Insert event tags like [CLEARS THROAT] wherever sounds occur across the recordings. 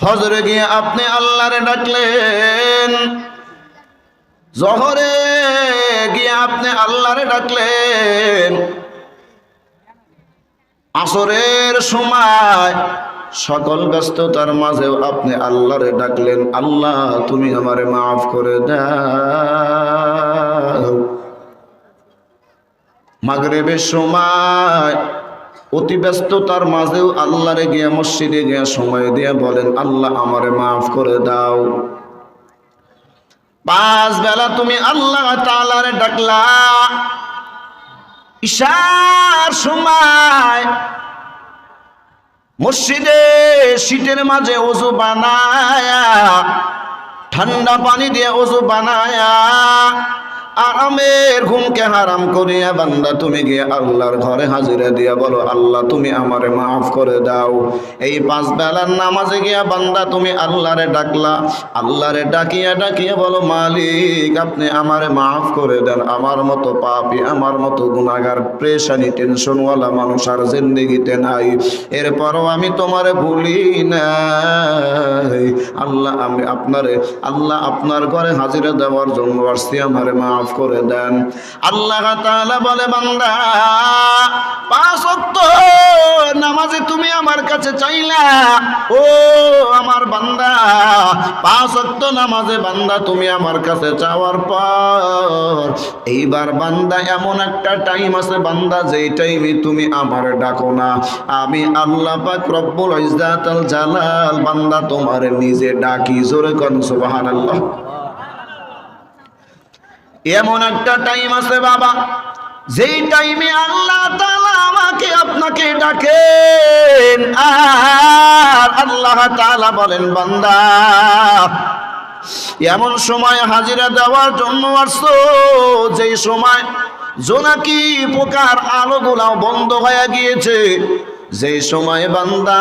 ফজরে গিয়ে আপনি আল্লাহরে ডাকলেন। জহরে গিয়ে আপনি আল্লাহরে ডাকলেন। আসরের সময় সকল ব্যস্ততার মাঝেও আপনি আল্লাহরে ডাকলেন, আল্লাহ, তুমি আমারে মাফ করে দাও। মাগরেবের সময় অতি ব্যস্ততার মাঝেও আল্লাহরে গিয়ে, মসজিদে গিয়ে সময় দিয়ে বলেন, আল্লাহ আমারে মাফ করে দাও। পাঁচ বেলা তুমি আল্লাহ তালারে ডাকলা। ঈশার সময় মসজিদে শীতের মাঝে অজু বানায়া, ঠান্ডা পানি দিয়ে অজু বানায়া আরামের ঘুমকে হারাম করিয়া বান্দা, তুমি গিয়ে আল্লাহর ঘরে হাজিরা দিয়া বলো, আল্লাহ, তুমি আমারে মাফ করে দাও। এই পাঁচ বেলার নামাজে গিয়া বান্দা, তুমি আল্লাহরে ডাকলা। আল্লাহরে ডাকিয়া ডাকিয়া বলো, মালিক, আপনি আমারে মাফ করে দেন। আমার মতো পাপি, আমার মতো গুনাগার প্রেশানি টেনশনওয়ালা মানুষ আর জিন্দিগিতে নাই। এরপরও আমি তোমারে ভুলি নাই। আল্লাহ, আমি আপনারে, আল্লাহ আপনার ঘরে হাজিরা দেওয়ার জন্য আসছি, আমারে মাফ করে দেন। আল্লাহ বলে, বান্দা, পাঁচ ওয়াক্ত নামাজে তুমি আমার কাছে চাইলা। ও আমার বান্দা, পাঁচ ওয়াক্ত নামাজে বান্দা, তুমি আমার কাছে চাওয়ার পর এইবার বান্দা, এমন একটা টাইম আছে বান্দা, যেই টাইমে তুমি আমার ডাকো না। আমি আল্লাহ পাক রব্বুল ইজ্জাতুল জালাল, বান্দা তোমার নিজে ডাকি, জোরে কোন, সুবহানাল্লাহ। এমন একটা টাইম আছে বাবা, যেই টাইমে আল্লাহ তালা আমাকে আপনাকে ডাকেন, আর আল্লাহ তালা বলেন, বান্দা, এমন সময় হাজিরা দেওয়ার জন্য আসছো, যেই সময় জোনাকি পোকার আলোগুলাও বন্ধ হয়ে গিয়েছে যে সময় বান্দা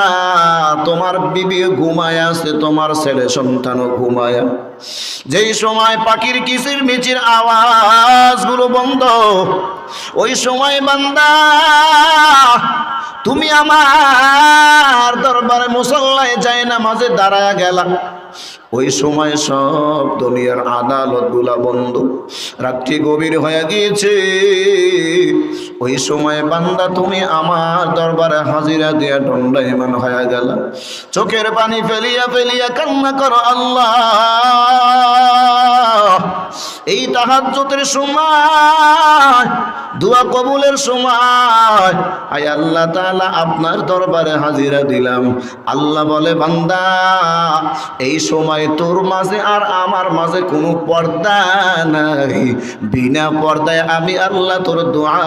তোমার বিবি ঘুমায় আছে তোমার ছেলে সন্তানও ঘুমায়। যেই সময় পাখির কিসির মিচির আওয়াজগুলো বন্ধ, ওই সময় বান্দা তুমি আমার দরবারে মুসল্লায় যায় না মাঝে দাঁড়ায় গেলা। ওই সময় সব দুনিয়ার আদালতগুলা বন্ধ। রাত্রি গভীর হয়ে গিয়েছে। ওই সময় বান্দা তুমি আমার দরবারে হাজিরা দিয়া দণ্ডায়মান হয়ে গেল। চোখের পানি ফেলিয়া ফেলিয়া কান্না করো আল্লাহ। এই তাহাজ্জুদের সময় দোয়া কবুলের সময় আয় আল্লাহ তাআলা আপনার দরবারে হাজিরা দিলাম আল্লাহ বলে বান্দা এই সময় তোর মাঝে আর আমার মাঝে কোনো পর্দা নাই বিনা পর্দায় আমি আল্লাহ তোর দোয়া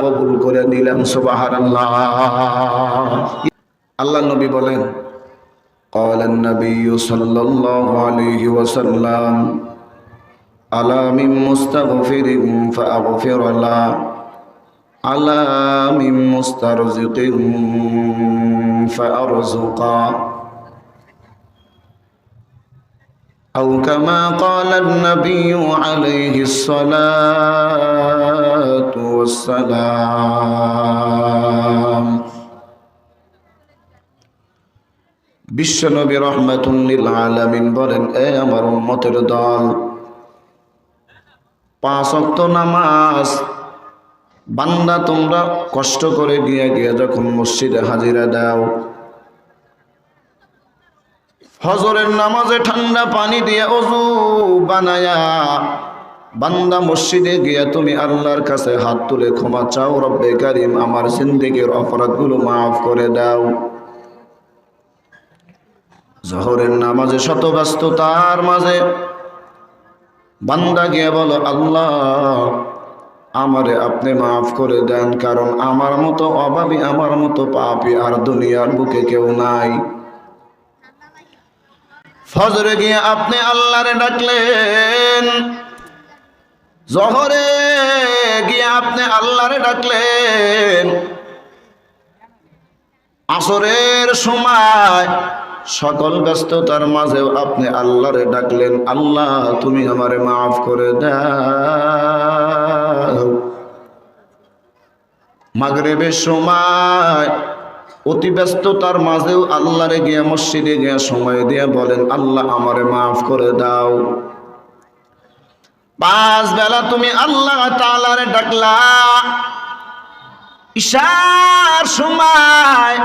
কবুল করে নিলাম সুবহানাল্লাহ আল্লাহ নবী বলেন قال النبي صلى الله عليه وسلم ألا من مستغفر فأغفر له ألا من مسترزق فأرزقا أو كما قال النبي عليه الصلاة والسلام বিশ্বনবী রহমাতুল্লিল আলামিন বলেন এ আমার উম্মতের দল পাঁচ অক্ত নামাজ। বান্দা তোমরা কষ্ট করে গিয়া গিয়া যখন মসজিদে হাজিরা দাও। হজরের নামাজে ঠান্ডা পানি দিয়ে অজু বানায়া বান্দা মসজিদে গিয়া তুমি আল্লাহর কাছে হাত তুলে ক্ষমা চাও, রব্বে কারিম আমার জিন্দিগির অপরাধগুলো মাফ করে দাও। জহরের নামাজে শত ব্যস্ততার মাঝে বান্দা গিয়ে বলো, আল্লাহ, আমারে আপনি মাফ করে দেন, কারণ আমার মতো অভাবী, আমার মতো পাপি আর দুনিয়ার বুকে কেউ নাই। ফজরে গিয়ে আপনি আল্লাহরে ডাকলেন, জহরে গিয়ে আপনি আল্লাহরে ডাকলেন। আসরের সময় সকল ব্যস্ততার মাঝেও আপনি আল্লাহরে ডাকলেন, আল্লাহ, তুমি আমারে মাফ করে দাও। মাগরেবের সময় অতি ব্যস্ততার মাঝেও আল্লাহরে গিয়া, মসজিদে গিয়া সময় দিয়ে বলেন, আল্লাহ আমারে মাফ করে দাও। পাঁচ বেলা তুমি আল্লাহ তালারে ডাকলা। ঈশার সময়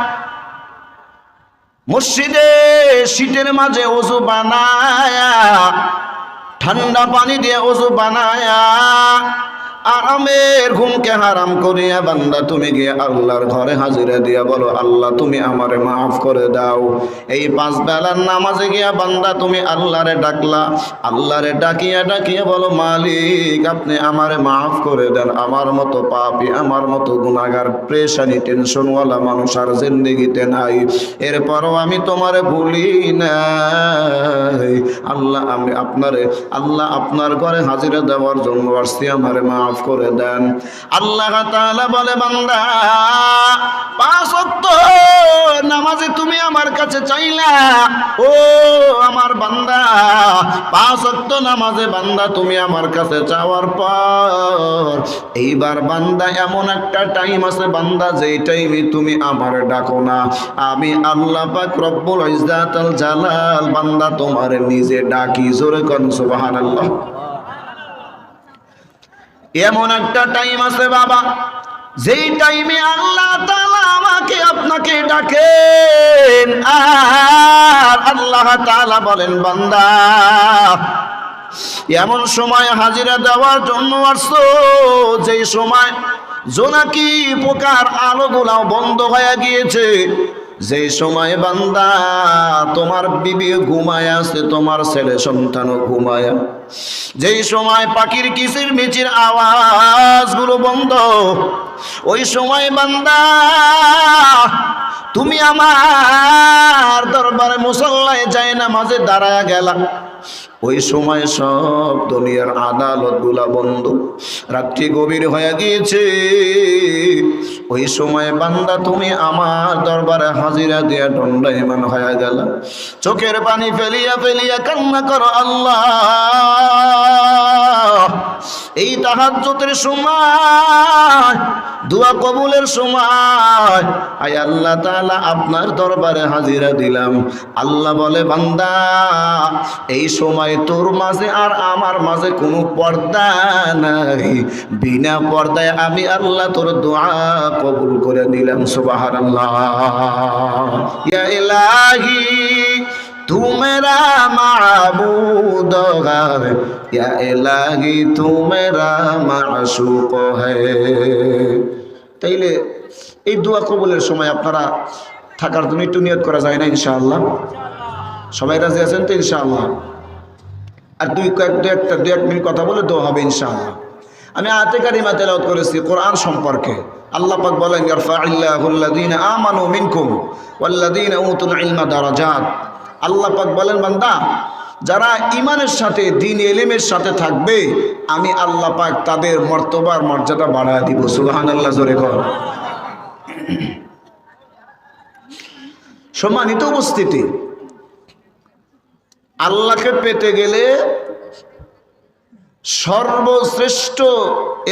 মসজিদে শীতের মাঝে ওজু বানায়া ঠান্ডা পানি দিয়ে ওজু বানায়া আরামের ঘুমকে হারাম করিয়া বান্দা, তুমি গিয়ে আল্লাহর ঘরে হাজিরা দিয়া বলো, আল্লাহ, তুমি আমারে মাফ করে দাও। এই পাঁচ বেলার নামাজে গিয়া বান্দা, তুমি আল্লাহরে ডাকলা। আল্লাহরে ডাকিয়া ডাকিয়া বলো, মালিক, আপনি আমারে মাফ করে দেন। আমার মতো পাপি, আমার মতো গুণাগার প্রেশানি টেনশনওয়ালা মানুষ আর জিন্দিগিতে নাই। এরপরও আমি তোমারে ভুলি নাই। আল্লাহ, আমি আপনারে, আল্লাহ আপনার ঘরে হাজিরা দেওয়ার জন্য আসছি, আমারে মাফ করে দেন। আল্লাহ বলে, বান্দা, পাঁচ নামাজে তুমি আমার কাছে চাইলা। ও আমার বান্দা, পাঁচ নামাজে বান্দা, তুমি আমার কাছে চাওয়ার পর এইবার বান্দা, এমন একটা টাইম আছে বান্দা, যেই টাইমে তুমি আমার ডাকো না। আমি আল্লাহ পাক রব্বুল ইজ্জাতুল জালাল, বান্দা তোমার নিজে ডাকি। জোরে কোন, সুবহানাল্লাহ। এমন একটা টাইম আছে বাবা। যেই টাইমে আল্লাহ তালা আমাকে আপনাকে ডাকেন, আর আল্লাহ তালা বলেন, বান্দা, এমন সময় হাজিরা দেওয়ার জন্য আসছো যেই সময় জোনাকি পোকার আলোগুলাও বন্ধ হয়ে গিয়েছে। যেই সময় বান্দা তোমার বিবি ঘুমায় আছে, তোমার ছেলে সন্তানও ঘুমায়। যেই সময় পাখির কিসির মিচির আওয়াজগুলো বন্ধ, ওই সময় বান্দা তুমি আমার দরবারে মুসল্লায় যায় না মাঝে দাঁড়ায় গেলা ওই সময় সব দুনিয়ার আদালতগুলা বন্ধ। রাত্রি গভীর হয়ে গিয়েছে। ওই সময় বান্দা, তুমি আমার দরবারে হাজিরা দিয়া দণ্ডায়মান হয়ে গেল। চোখের পানি ফেলিয়া ফেলিয়া কান্না করো, আল্লাহ। এই তাহাজ্জতের সময়, দোয়া কবুলের সময় আয় আল্লাহ তাআলা আপনার দরবারে হাজিরা দিলাম। আল্লাহ বলে, বান্দা, এই সময় তোর মাঝে আর আমার মাঝে কোনো পর্দা নাই। বিনা পর্দায় আমি আল্লাহ তোর দোয়া কবুল করে নিলাম, সুবহানাল্লাহ। ইয়া ইলাহি তুমেরা মাবুদ গার ইয়া এলাহি তুমেরা মাসুক হে। তাইলে এই দোয়া কবুলের সময় আপনারা থাকার জন্য একটু নিয়ত করা যায় না, ইনশাআল্লাহ? সবাই রাজি আছেন তো, ইনশাআল্লাহ? আর দুই কয়েক, দু একটা, দু এক মিনিট কথা বলে দোয়া হবে, ইনশাআল্লাহ। আমি আতে কারিমা তেলাওয়াত করেছি কোরআন সম্পর্কে। আল্লাহ পাক বলেন ইয়ারফা'িল্লাহু আল্লাযীনা আমানু মিনকুম ওয়াল্লাযীনা উতুল ইলমা দারাজাত। আল্লাহ পাক বলেন, বান্দা, যারা ইমানের সাথে, দিন এলিমের সাথে থাকবে, আমি আল্লাহ পাক তাদের মর্তবার মর্যাদা বাড়ায় দিব। সুলহান আল্লাহ জোরে কর। সম্মানিত উপস্থিতি, আল্লাহকে পেতে গেলে সর্বশ্রেষ্ঠ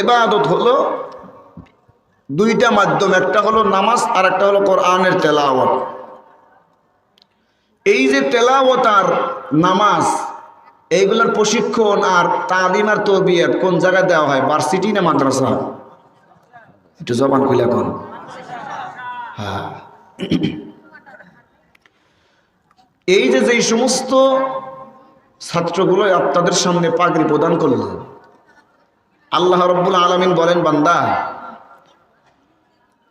এবাদত হলো দুইটা মাধ্যম, একটা হলো নামাজ আর একটা হলো কোরআনের তেলাওয়াত। এই যে তেলাওয়াত আর নামাজ, এইগুলোর প্রশিক্ষণ আর তালিম আর তরবিয়ত কোন জায়গায় দেওয়া হয়? ভার্সিটি না মাদ্রাসা? একটু জবান খুলে এখন। হ্যাঁ। [CLEARS THROAT] এই যে যেই সমস্ত ছাত্রগুলো আপনাদের সামনে পাগড়ি প্রদান করল, আল্লাহ রব্বুল আলমিন বলেন, বান্দা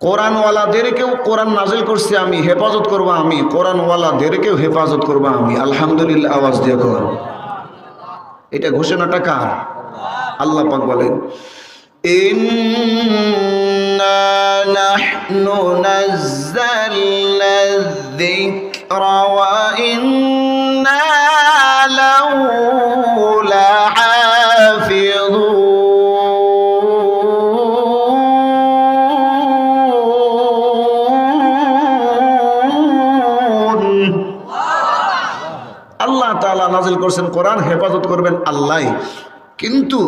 কোরআনওয়ালাদেরকেও কোরআন নাজিল করছি আমি হেফাজত করব আমি কোরআনওয়ালাদেরকেও হেফাজত করব আমি আলহামদুলিল্লাহ আওয়াজ দিয়ে কর এটা ঘোষণাটা কার আল্লাহ পাক বলেন إنا نحن نزلنا الذكر وإنا আল্লাহ নাজিল করছেন কোরআন, হেফাজত করবেন আল্লাহ। কিন্তু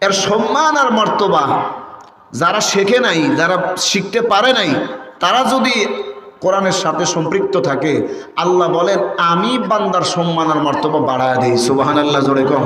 এর সম্মান আর মর্তবা যারা শেখে নাই, যারা শিখতে পারে নাই, তারা যদি কোরআনের সাথে সম্পৃক্ত থাকে, আল্লাহ বলেন, আমি বান্দার সম্মান আর মর্তবা বাড়ায় দিই। সুবাহান আল্লাহ জোরে কম।